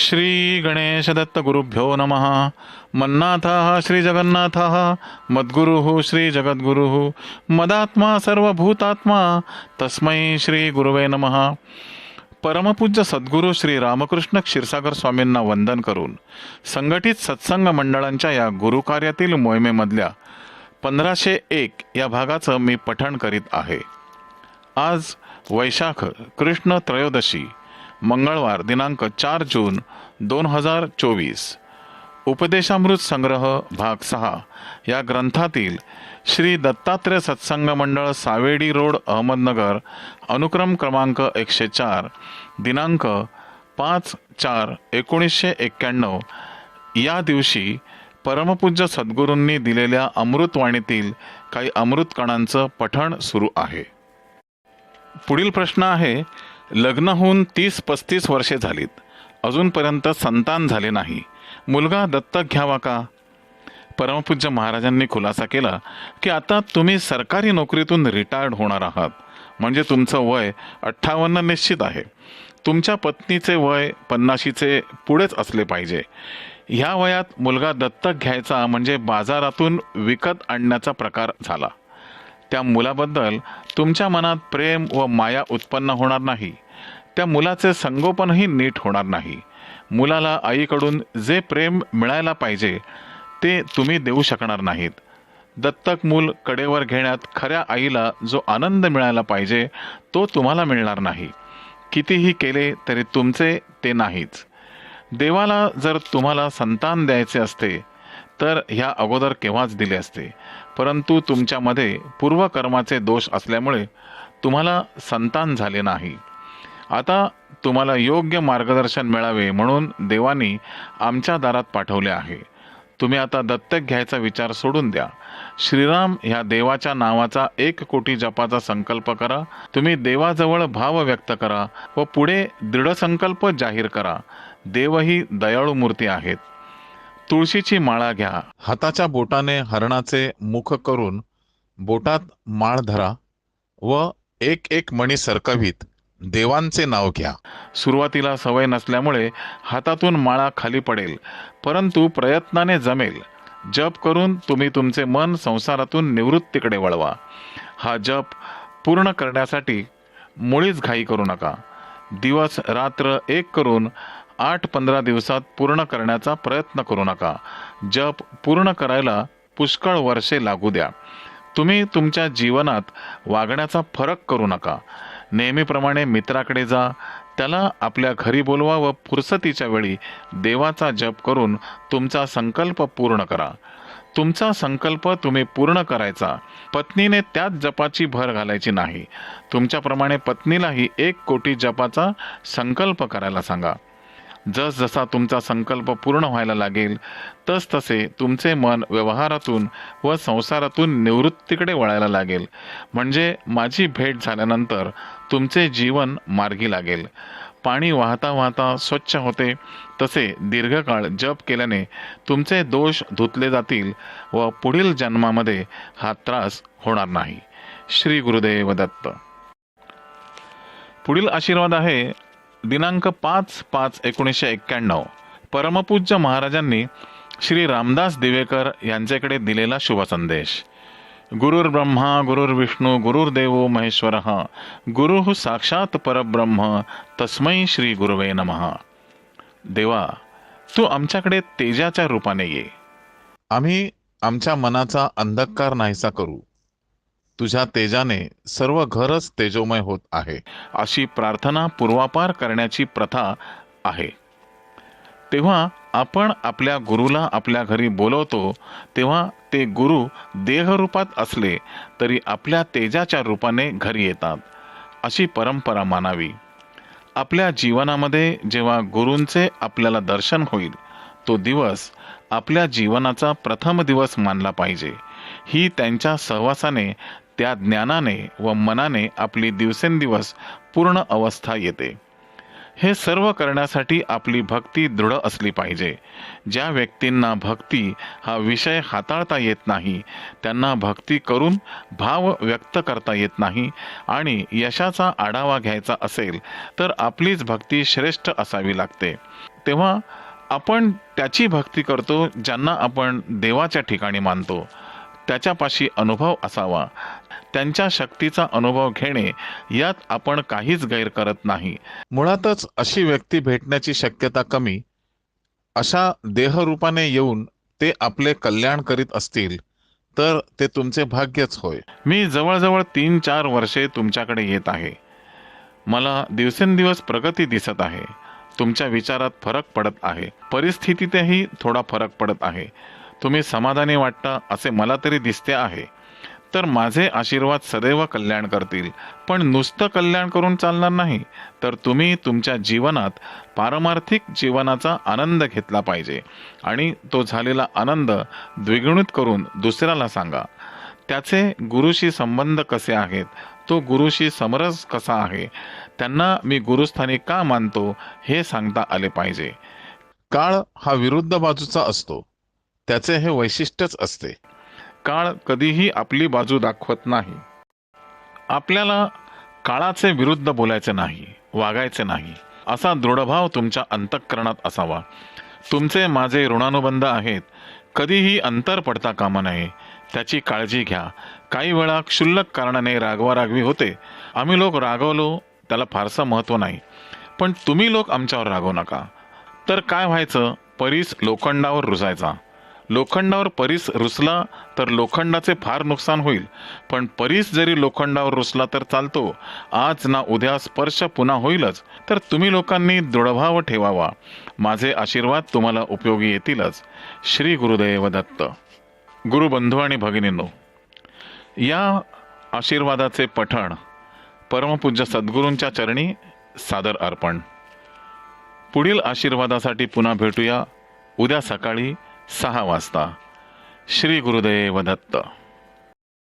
श्री गणेश दत्त गुरुभ्यो नमः। मन्नाथः श्री जगन्नाथः मद्गुरुः श्री जगद्गुरुः मदात्मा सर्वभूतात्मा तस्मै श्री गुरुवे नमः। परमपूज्य सद्गुरू श्री रामकृष्ण क्षीरसागर स्वामींना वंदन करून संघटित सत्संग मंडळांच्या या गुरुकार्यातील मोहिमेमधल्या पंधराशे एक या भागाचं मी पठण करीत आहे. आज वैशाख कृष्ण त्रयोदशी मंगळवार दिनांक चार जून दोन हजार चोवीस. उपदेशामृत संग्रह भाग सहा. या ग्रंथातील श्री दत्तात्रय सत्संग मंडळ सावेडी रोड अहमदनगर अनुक्रम क्रमांक एकशे चार दिनांक पाच चार एकोणीसशे एक्क्याण्णव. या दिवशी परमपूज्य सद्गुरूंनी दिलेल्या अमृतवाणीतील काही अमृत कणांचं पठण सुरू आहे. पुढील प्रश्न आहे लग्न होऊन तीस पस्तीस वर्षे झालीत. अजूनपर्यंत संतान झाले नाही. मुलगा दत्तक घ्यावा का? परमपूज्य महाराजांनी खुलासा केला की आता तुम्ही सरकारी नोकरीतून रिटायर्ड होणार आहात. म्हणजे तुमचं वय अठ्ठावन्न निश्चित आहे. तुमच्या पत्नीचे वय पन्नाशीचे पुढेच असले पाहिजे. ह्या वयात मुलगा दत्तक घ्यायचा म्हणजे बाजारातून विकत आणण्याचा प्रकार झाला. त्या मुलाबद्दल तुमच्या मनात प्रेम व माया उत्पन्न होणार नाही. त्या मुलाचे संगोपनही नीट होणार नाही. मुलाला आईकडून जे प्रेम मिळायला पाहिजे ते तुम्ही देऊ शकणार नाहीत. दत्तक मूल कडेवर घेण्यात खऱ्या आईला जो आनंद मिळायला पाहिजे तो तुम्हाला मिळणार नाही. कितीही केले तरी तुमचे ते नाहीच. देवाला जर तुम्हाला संतान द्यायचे असते तर ह्या अगोदर केव्हाच दिले असते? परंतु तुमच्यामध्ये पूर्वकर्माचे दोष असल्यामुळे तुम्हाला संतान झाले नाही. आता तुम्हाला योग्य मार्गदर्शन मिळावे म्हणून देवानी आमच्या दारात पाठवले आहे. तुम्ही आता दत्तक घ्यायचा विचार सोडून द्या. श्रीराम ह्या देवाच्या नावाचा एक कोटी जपाचा संकल्प करा. तुम्ही देवाजवळ भाव व्यक्त करा व पुढे दृढ संकल्प जाहीर करा. देवही दयाळू मूर्ती आहेत. तुळशीची माळा घ्या. हाताच्या बोटाने हरणाचे मुख करून बोटात माळ धरा व एक एक मणी सरकवीत देवांचे नाव घ्या. सुरुवातीला सवय नसल्यामुळे हातातून माळा खाली पडेल परंतु प्रयत्नाने जमेल. जप करून तुम्ही तुमचे मन संसारातून निवृत्तीकडे वळवा. हा जप पूर्ण करण्यासाठी मुळीच घाई करू नका. दिवस रात्र एक करून आठ पंधरा दिवसात पूर्ण करण्याचा प्रयत्न करू नका. जप पूर्ण करायला पुष्कळ वर्षे लागू द्या. तुम्ही तुमच्या जीवनात वागण्याचा फरक करू नका. नेहमीप्रमाणे मित्राकडे जा. त्याला आपल्या घरी बोलवा व फुरसतीच्या वेळी देवाचा जप करून तुमचा संकल्प पूर्ण करा. तुमचा संकल्प तुम्ही पूर्ण करायचा. पत्नीने त्याच जपाची भर घालायची नाही. तुमच्याप्रमाणे पत्नीलाही एक कोटी जपाचा संकल्प करायला सांगा. जसजसा तुमचा संकल्प पूर्ण व्हायला लागेल तस तसे तुमचे मन व्यवहारातून व संसारातून निवृत्तीकडे वळायला लागेल. म्हणजे माझी भेट झाल्यानंतर तुमचे जीवन मार्गी लागेल. पाणी वाहता वाहता स्वच्छ होते. तसे दीर्घकाळ जप केल्याने तुमचे दोष धुतले जातील व पुढील जन्मामध्ये हा त्रास होणार नाही. श्री गुरुदेव दत्त. पुढील आशीर्वाद आहे दिनांक पाच पाच एकोणीसशे एक्क्याण्णव. परमपूज्य महाराजांनी श्री रामदास दिवेकर यांच्याकडे दिलेला शुभ संदेश. गुरुर ब्रह्मा गुरुर्विष्णू गुरुर्देव गुरुर्देवो महेश्वर गुरु साक्षात परब्रह्म तस्मै श्री गुरुवे नमः. देवा तू आमच्याकडे तेजाच्या रूपाने ये. आम्ही आमच्या मनाचा अंधकार नाहीसा करू. तुझ्या तेजाने सर्व घरच तेजोमय होत आहे. अशी प्रार्थना पूर्वापार करण्याची प्रथा आहे. तेव्हा आपण आपल्या गुरुला आपल्या घरी बोलवतो तेव्हा ते गुरु देहरूपात असले तरी आपल्या तेजाच्या रूपाने घरी येतात. अशी परंपरा मानावी. आपल्या जीवनामध्ये जेव्हा गुरूंचे आपल्याला दर्शन होईल तो दिवस आपल्या जीवनाचा प्रथम दिवस मानला पाहिजे. ही त्यांच्या सहवासाने त्या ज्ञानाने व मनाने आपली दिवसेंदिवस पूर्ण अवस्था येते. हे सर्व करण्यासाठी आपली भक्ती दृढ असली पाहिजे. ज्या व्यक्तींना भक्ती हा विषय हाताळता येत नाही त्यांना भक्ती करून भाव व्यक्त करता येत नाही आणि यशाचा आढावा घ्यायचा असेल तर आपलीच भक्ती श्रेष्ठ असावी लागते. तेव्हा आपण त्याची भक्ती करतो ज्यांना आपण देवाच्या ठिकाणी मानतो. त्याच्यापाशी अनुभव असावा. त्यांच्या शक्तीचा अनुभव घेणे यात आपण काहीच गैर करत नाही. मुळातच अशी व्यक्ती भेटण्याची शक्यता कमी अशा देहरूपाने येऊन ते आपले कल्याण करीत असतील तर ते तुमचे भाग्यच होय. मी जवळजवळ तीन चार वर्षे तुमच्याकडे येत आहे. मला दिवसेंदिवस प्रगती दिसत आहे. तुमच्या विचारात फरक पडत आहे. परिस्थितीतही थोडा फरक पडत आहे. तुम्ही समाधानी वाटता असे मला तरी दिसते आहे. तर माझे आशीर्वाद सदैव कल्याण करतील. पण नुसतं कल्याण करून चालणार नाही तर तुम्ही तुमच्या जीवनात पारमार्थिक जीवनाचा आनंद घेतला पाहिजे. आणि तो झालेला आनंद द्विगुणित करून दुसऱ्याला सांगा त्याचे गुरुशी संबंध कसे आहेत? तो गुरुशी समरस कसा आहे? त्यांना मी गुरुस्थानी का मानतो हे सांगता आले पाहिजे. काळ हा विरुद्ध बाजूचा असतो. त्याचे हे वैशिष्ट्यच असते. काळ कधीही आपली बाजू दाखवत नाही. आपल्याला काळाचे विरुद्ध बोलायचे नाही वागायचे नाही. असा दृढभाव तुमच्या अंतःकरणात असावा. तुमचे माझे ऋणानुबंध आहेत. कधीही अंतर पडता कामा नये. त्याची काळजी घ्या. काही वेळा क्षुल्लक कारणाने रागवारागवी होते. आम्ही लोक रागवलो त्याला फारसं महत्त्व नाही. पण तुम्ही लोक आमच्यावर रागवू नका. तर काय व्हायचं? परीस लोखंडावर रुजायचा. लोखंडावर परीस रुसला तर लोखंडाचे फार नुकसान होईल. पण परीस जरी लोखंडावर रुसला तर चालतो. आज ना उद्या स्पर्श पुन्हा होईलच. तर तुम्ही लोकांनी दृढभाव ठेवावा. माझे आशीर्वाद तुम्हाला उपयोगी येतीलच. श्री गुरुदेव दत्त. गुरुबंधू आणि भगिनींनो या आशीर्वादाचे पठण परमपूज्य सद्गुरूंच्या चरणी सादर अर्पण. पुढील आशीर्वादासाठी पुन्हा भेटूया. उद्या सकाळी सहा वाजता. श्री गुरुदेव दत्त.